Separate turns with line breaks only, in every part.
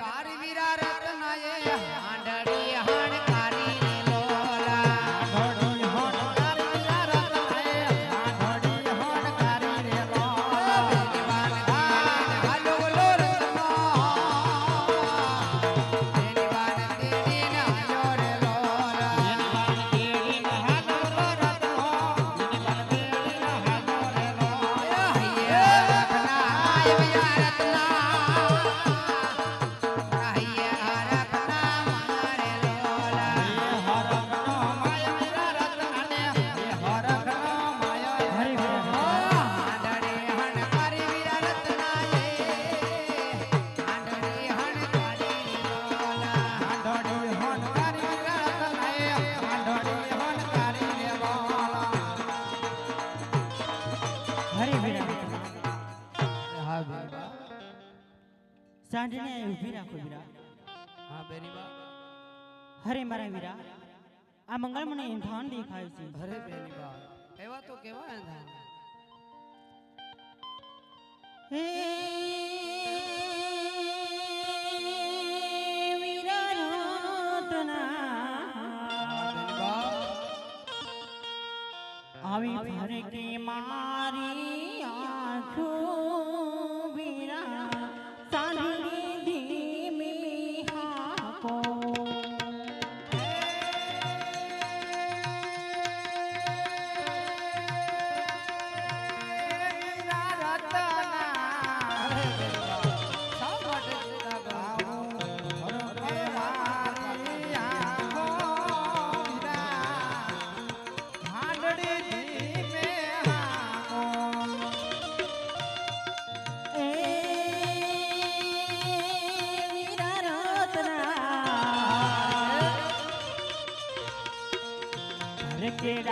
காண
સાંઢને ઊભી રાખો વીરા.
હા બેનબા
હરે મારા વીરા. આ મંગળ મને ઈંધાણ દેખાય છે.
હરે બેરી બા. એવા તો કેવા અંધાન
હે આવી ભરે કે મારી ભરે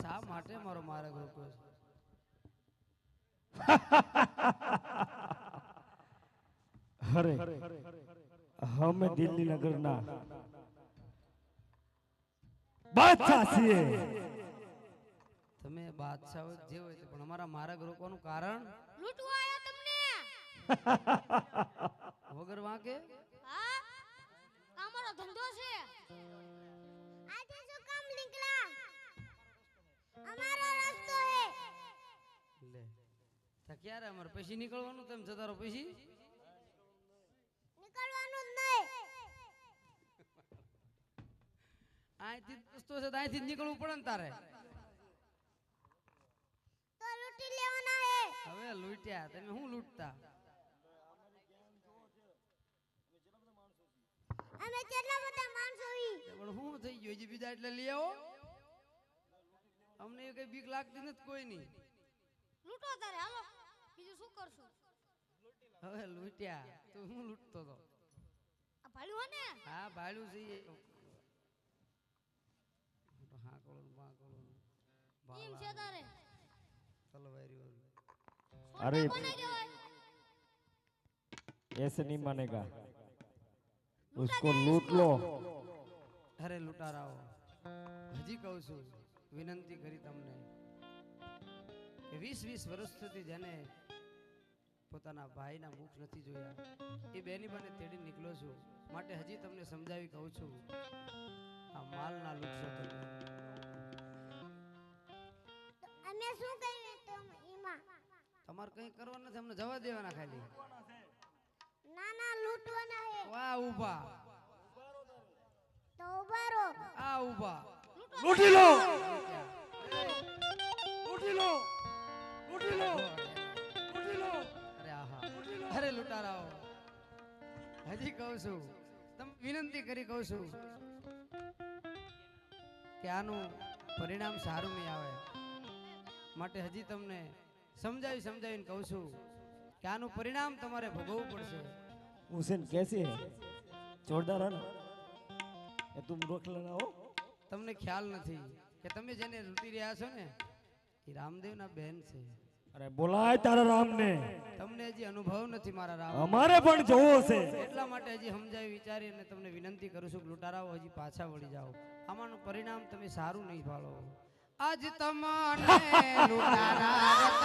શા માટે મારો માર્ગ રોક્યો છે?
હરે અમે દિલ્હી નગરના બાદશાહ છીએ.
તમે બાદશાહ જે હોય છે પણ અમારા માર્ગ રોકવાનું કારણ?
લૂંટવા આયા તમને?
વગર વાંકે?
હા? અમારો ધંધો છે.
ક્યારે અમારે પછી નીકળવાનું? તેમ જતા રહો પછી
નીકળવાનું જ નહીં.
અહીંથી રસ્તો છે અહીંથી નીકળવું પડે ને તારે.
તો લૂંટી લેવાના હે.
હવે લૂંટ્યા તમે શું લૂંટતા?
અમે કેટલા બધા માણસો ઈ?
પણ શું થઈ ગયું? હજી બીજા એટલે લઈ આવો. અમને કઈ બીક લાગતી નથી કોઈ નહીં
લૂંટો તારે હાલો. બીજું શું કરશું
હવે લૂંટ્યા તું શું લૂંટતો હતો
આ ભાડ્યું હે ને
હા ભાડું છે એ. હા કળો ને બા કળો ને.
એમ છે તારે
તલવારીઓ ને.
અરે
કોને કહેવાય
ऐसे नहीं मानेगा उसको लूट लो
અરે લૂંટારાઓ હજી કહું છું વિનંતી કરી તમને કે વીસ વીસ વર્ષ સુધી જેને પોતાના ભાઈના મુખ નથી જોયા. એ બેની બને તેડી નીકળો છું. માટે હજી તમને સમજાવી કહું છું. આ માલના લૂંટશો તમે.
અમે શું કહીએ તો એમાં?
તમારે કંઈ કરવાનું નથી અમને જવા દેવાના ખાલી.
ના ના લૂંટવાના હે.
વાહ ઊભા.
તો ઊભા રહો.
આ ઊભા.
લૂંટી લો. લૂંટી લો. લૂંટી લો.
લૂંટારાઓ. હજી કહું છું તમે વિનંતી કરી કહું છું કે આનું પરિણામ સારું નહીં આવે. માટે હજી તમને સમજાવી સમજાવીને કહું છું કે આનું પરિણામ તમારે ભોગવવું પડશે.
હુસેન કેસી હે જોરદાર એ તું રોકલા હો
તમને ખ્યાલ નથી કે તમે જેને લૂંટી રહ્યા છો ને એ રામદેવના બહેન છે.
અરે બોલાય તારા રામને.
તમને હજી અનુભવ નથી મારા રામ.
અમારે પણ જોવો છે.
એટલા માટે હજી સમજાવી વિચારી અને તમને વિનંતી કરું છું લૂંટારાઓ હજી પાછા વળી જાઓ. આમાંનું પરિણામ તમે સારું નહીં ભાળો. આજ તમને લૂંટારા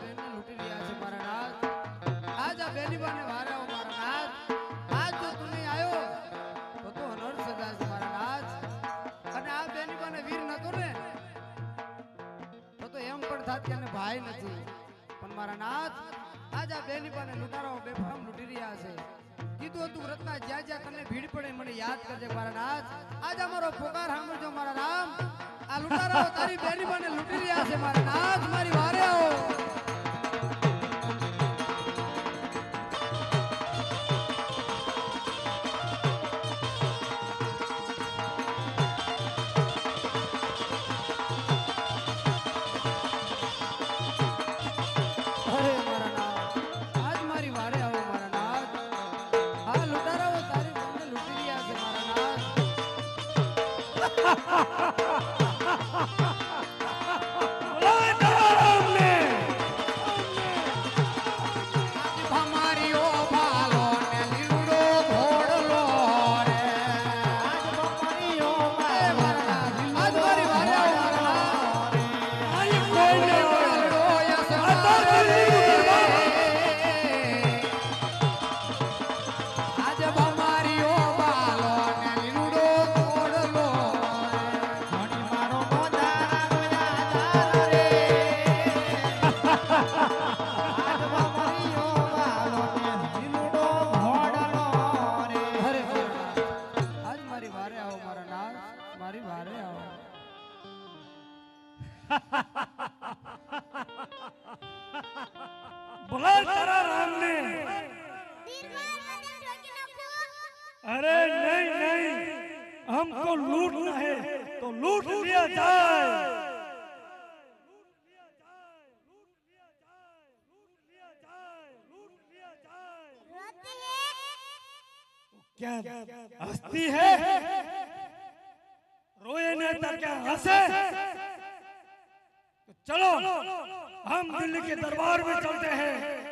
લૂંટી રહ્યા છે મારા નાથ. આજ આ તું હતું રત્ના જ્યાં જ્યાં તને ભીડ પડે મને યાદ કરજે મારા નાથ. આજ અમારો પોકાર સાંભળજો મારા રામ. આ લૂંટારાઓ તારી બેનીબાને લૂંટી રહ્યા છે મારી बहुत सारा राम ने।
अरे नहीं नहीं। हमको लूटना है तो लूट लिया जाए। क्या हस्ती है? रोए नेता क्या हंसे? चलो हम दिल्ली के दरबार में चलते हैं